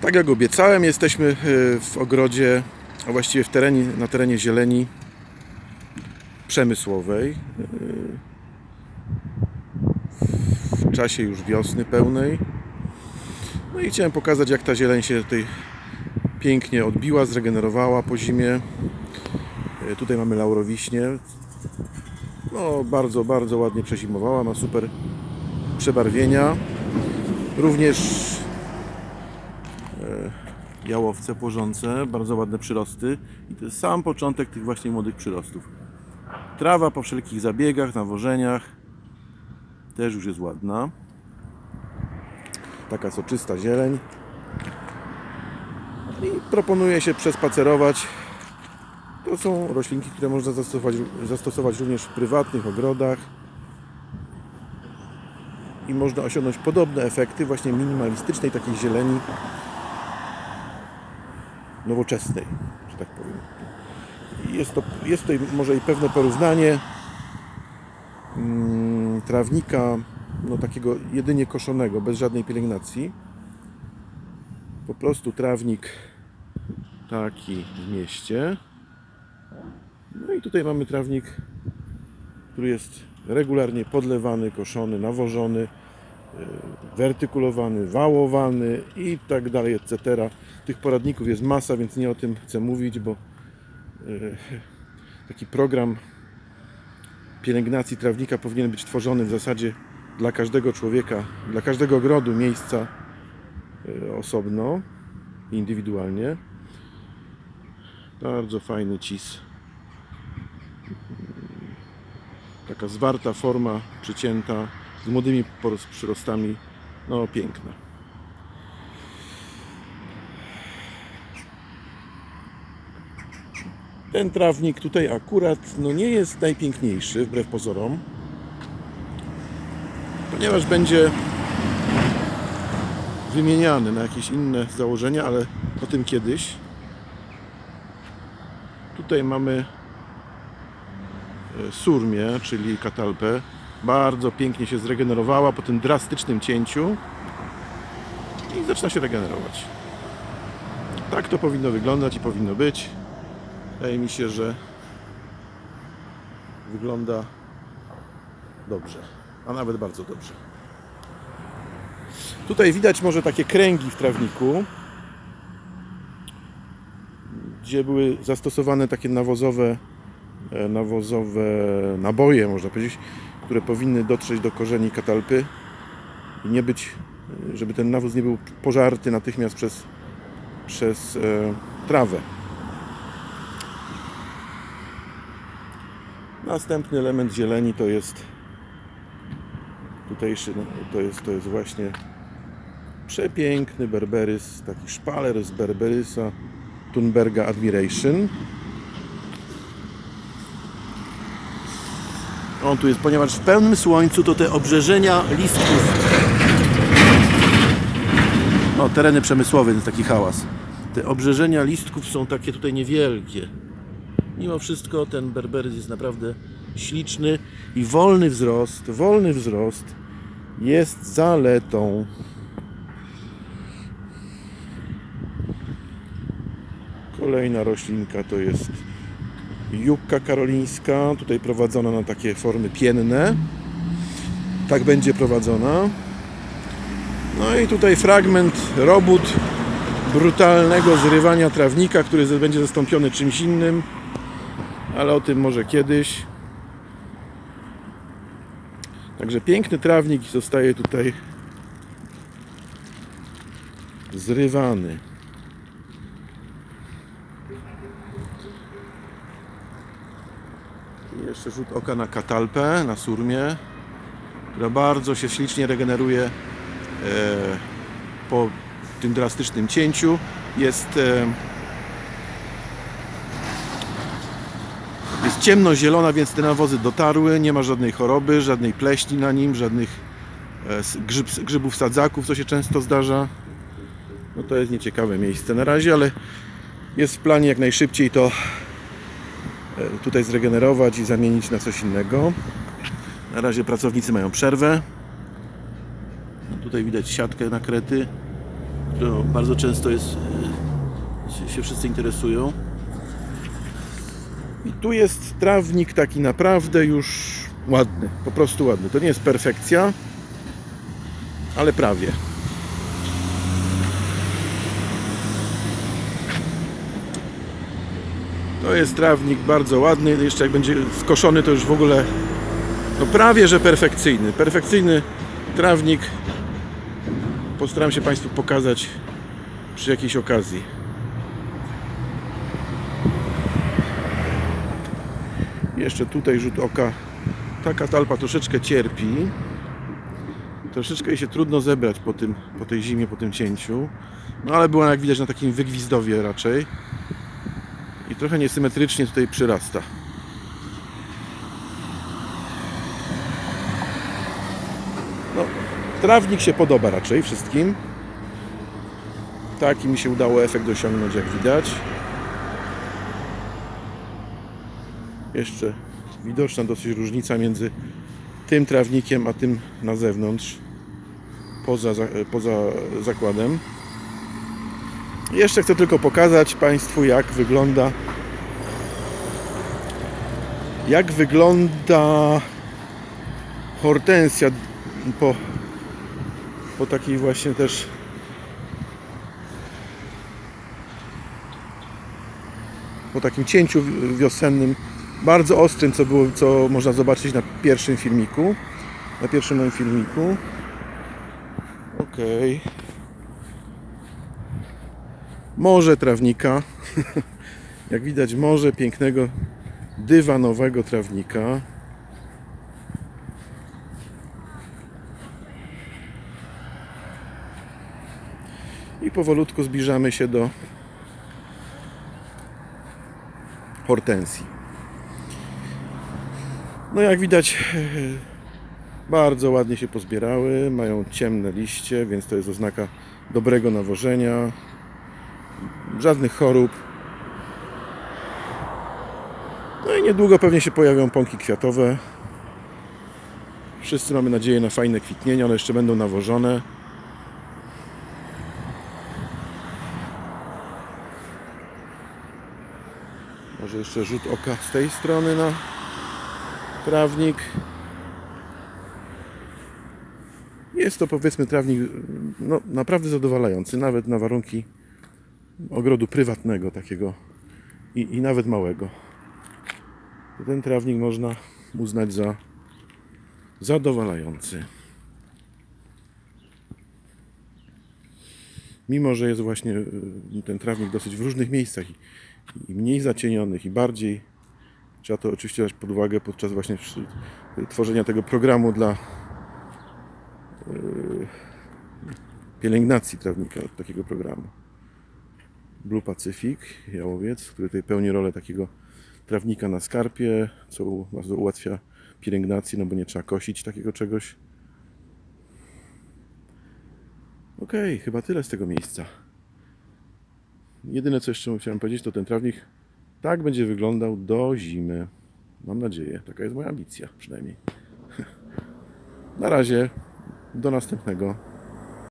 Tak jak obiecałem, jesteśmy e, w ogrodzie, a właściwie w terenie, na terenie zieleni przemysłowej. e, W czasie już wiosny pełnej. No i chciałem pokazać, jak ta zieleń się tutaj pięknie odbiła, zregenerowała po zimie. E, Tutaj mamy laurowiśnie. No, bardzo, bardzo ładnie przezimowała, ma super przebarwienia. Również jałowce płożące, bardzo ładne przyrosty. I to jest sam początek tych właśnie młodych przyrostów. Trawa po wszelkich zabiegach, nawożeniach też już jest ładna. Taka soczysta zieleń. I proponuje się przespacerować. To są roślinki, które można zastosować, zastosować również w prywatnych ogrodach. I można osiągnąć podobne efekty właśnie minimalistycznej takiej zieleni nowoczesnej, że tak powiem. Jest to, jest tutaj może i pewne porównanie mm, trawnika no, takiego jedynie koszonego, bez żadnej pielęgnacji. Po prostu trawnik taki w mieście. No i tutaj mamy trawnik, który jest regularnie podlewany, koszony, nawożony, wertykulowany, wałowany i tak dalej, etc. Tych poradników jest masa, więc nie o tym chcę mówić, bo yy, taki program pielęgnacji trawnika powinien być tworzony w zasadzie dla każdego człowieka, dla każdego ogrodu miejsca yy, osobno, indywidualnie. Bardzo fajny cis. Taka zwarta forma, przycięta, z młodymi przyrostami. No, piękna. Ten trawnik tutaj akurat no nie jest najpiękniejszy, wbrew pozorom. Ponieważ będzie wymieniany na jakieś inne założenia, ale o tym kiedyś. Tutaj mamy e, surmię, czyli katalpę. Bardzo pięknie się zregenerowała po tym drastycznym cięciu i zaczyna się regenerować. Tak to powinno wyglądać i powinno być. Wydaje mi się, że wygląda dobrze, a nawet bardzo dobrze. Tutaj widać może takie kręgi w trawniku, gdzie były zastosowane takie nawozowe, e, nawozowe naboje, można powiedzieć, które powinny dotrzeć do korzeni katalpy i nie być, żeby ten nawóz nie był pożarty natychmiast przez, przez e, trawę. Następny element zieleni to jest tutejszy, no, to jest, to jest właśnie przepiękny berberys, taki szpaler z berberysa Thunberga Admiration. On tu jest, ponieważ w pełnym słońcu to te obrzeżenia listków. O, tereny przemysłowe, więc taki hałas. Te obrzeżenia listków są takie tutaj niewielkie. Mimo wszystko ten berberys jest naprawdę śliczny i wolny wzrost, wolny wzrost jest zaletą. Kolejna roślinka to jest jukka karolińska, tutaj prowadzona na takie formy pienne. Tak będzie prowadzona. No i tutaj fragment robót brutalnego zrywania trawnika, który będzie zastąpiony czymś innym, ale o tym może kiedyś. Także piękny trawnik zostaje tutaj zrywany. Jeszcze rzut oka na katalpę, na surmię, która bardzo się ślicznie regeneruje e, po tym drastycznym cięciu. Jest, e, jest ciemnozielona, więc te nawozy dotarły, nie ma żadnej choroby, żadnej pleśni na nim, żadnych e, grzyb, grzybów sadzaków, co się często zdarza. No to jest nieciekawe miejsce na razie, ale jest w planie jak najszybciej to tutaj zregenerować i zamienić na coś innego. Na razie pracownicy mają przerwę. Tutaj widać siatkę nakrety, którą bardzo często jest, y, się wszyscy interesują. I tu jest trawnik taki naprawdę już ładny, po prostu ładny. To nie jest perfekcja, ale prawie. To jest trawnik bardzo ładny, jeszcze jak będzie skoszony to już w ogóle no prawie że perfekcyjny. Perfekcyjny trawnik postaram się Państwu pokazać przy jakiejś okazji. Jeszcze tutaj rzut oka. Taka talpa troszeczkę cierpi. Troszeczkę jej się trudno zebrać po, tym, po tej zimie, po tym cięciu. No ale była jak widać na takim wygwizdowie raczej. Trochę niesymetrycznie tutaj przyrasta. No, trawnik się podoba raczej wszystkim. Taki mi się udało efekt osiągnąć, jak widać. jeszcze widoczna dosyć różnica między tym trawnikiem a tym na zewnątrz poza, za- poza zakładem jeszcze chcę tylko pokazać Państwu jak wygląda jak wygląda hortensja po, po takiej właśnie też po takim cięciu wi- wiosennym bardzo ostrym, co było, co można zobaczyć na pierwszym filmiku. Na pierwszym moim filmiku. Okej. Morze trawnika. Jak widać, morze pięknego, dywanowego trawnika. I powolutku zbliżamy się do hortensji. No jak widać bardzo ładnie się pozbierały, mają ciemne liście, więc to jest oznaka dobrego nawożenia. Żadnych chorób. No i niedługo pewnie się pojawią pąki kwiatowe. Wszyscy mamy nadzieję na fajne kwitnienie, one jeszcze będą nawożone. Może jeszcze rzut oka z tej strony na trawnik. Jest to powiedzmy trawnik no, naprawdę zadowalający, nawet na warunki ogrodu prywatnego takiego i, i nawet małego. Ten trawnik można uznać za zadowalający. Mimo, że jest właśnie y, ten trawnik dosyć w różnych miejscach i, mniej zacienionych i bardziej Trzeba to oczywiście brać pod uwagę podczas właśnie przy- tworzenia tego programu dla yy, pielęgnacji trawnika, takiego programu. Blue Pacific, jałowiec, który tutaj pełni rolę takiego trawnika na skarpie, co bardzo ułatwia pielęgnację, no bo nie trzeba kosić takiego czegoś. Okej, chyba tyle z tego miejsca. Jedyne co jeszcze chciałem powiedzieć, to ten trawnik tak będzie wyglądał do zimy. Mam nadzieję. Taka jest moja ambicja przynajmniej. Na razie. Do następnego.